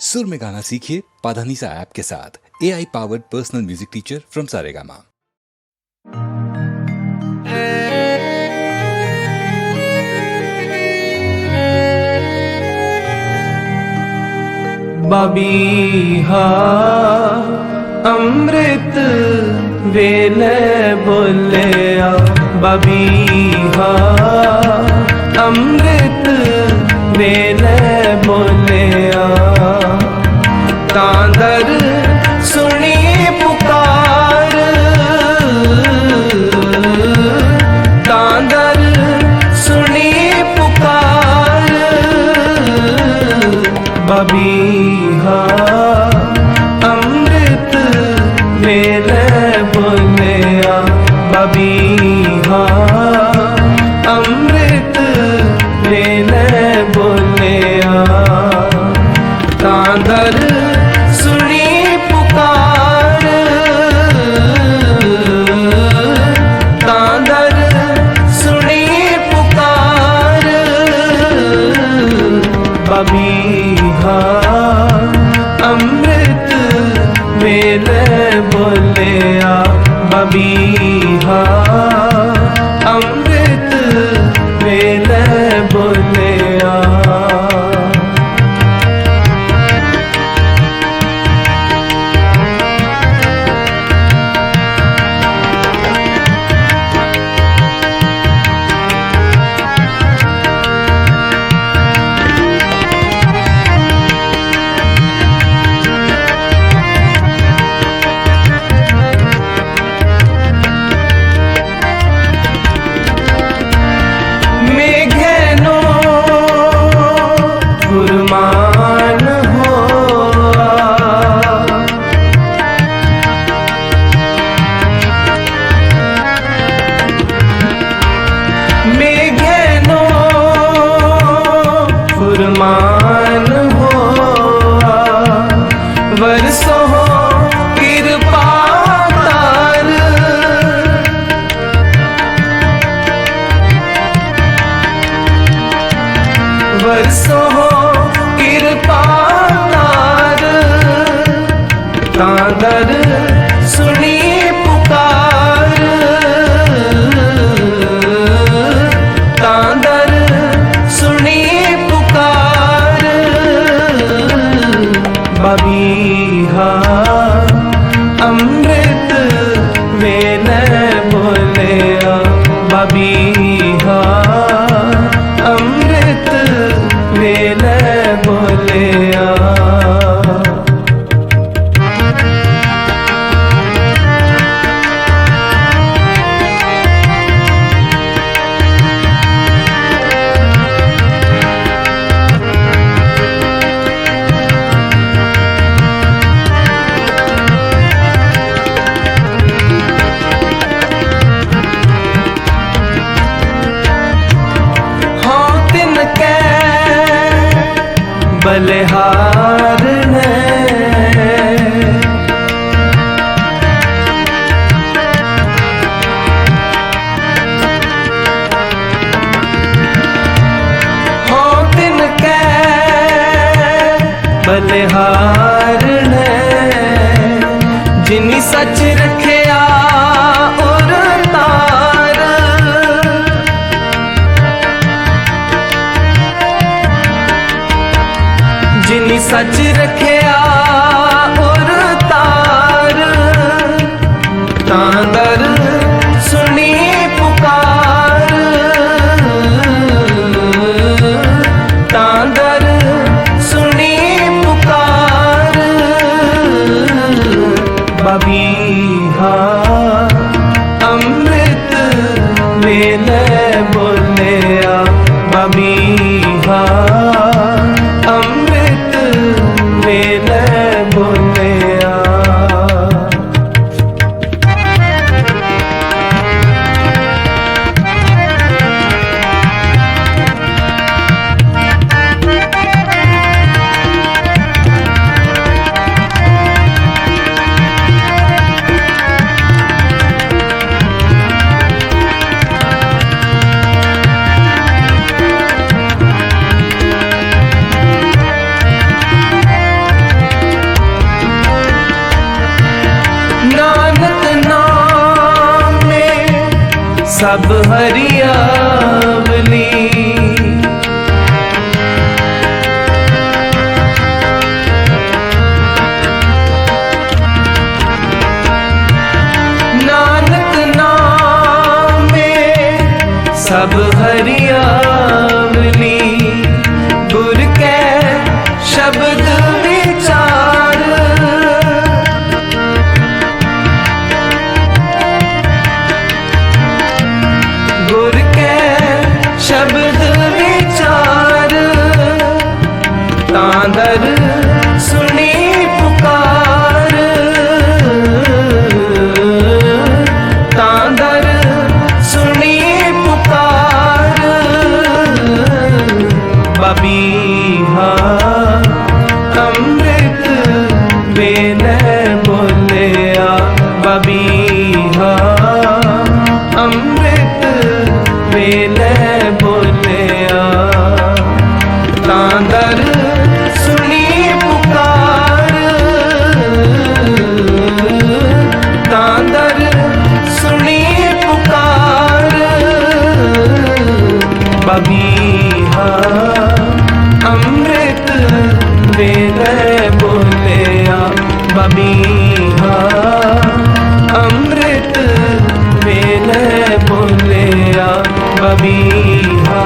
सुर में गाना सीखिए पाधानीसा ऐप के साथ। A I powered personal music teacher from Saregama बबीहा, अमृत वेल बोले बबीहा, अमृत वेले ਬਬੀਹਾ ਅੰਮ੍ਰਿਤ ਵੇਲੇ ਬੋਲਿਆ। ਤਾਂ ਦਰ ਸੁਣੀ ਪੁਕਾਰ। ਤਾਂ ਦਰ ਸੁਣੀ ਪੁਕਾਰ। ਬਬੀਹਾ ਅੰਮ੍ਰਿਤ ਵੇਲੇ ਬੋਲਿਆ। ਬਬੀਹਾ मेघनो फुरमान हो वर्षो हो कृपा तार वर्षो हो कृपा तार तादर ਬਲਿਹਾਰ ਨੇ ਸੱਚ ਰੱਖਿਆ ਔਰ ਤਾਰ। ਤਾਂ ਦਰ ਸੁਣੀ ਪੁਕਾਰ। ਤਾਂ ਦਰ ਸੁਣੀ ਪੁਕਾਰ। ਬਬੀਹਾ ਅੰਮ੍ਰਿਤ ਵੇਲੇ ਸਭ ਹਰੀਆਵਲੀ ਸਭ ਹਰੀਆ ਮੀਹਾ ਅੰਮ੍ਰਿਤ ਵੇਲੇ ਬੋਲਿਆ ਬਮੀਹਾ ਅੰਮ੍ਰਿਤ ਵੇਲੇ ਬੋਲਿਆ ਬਮੀਹਾ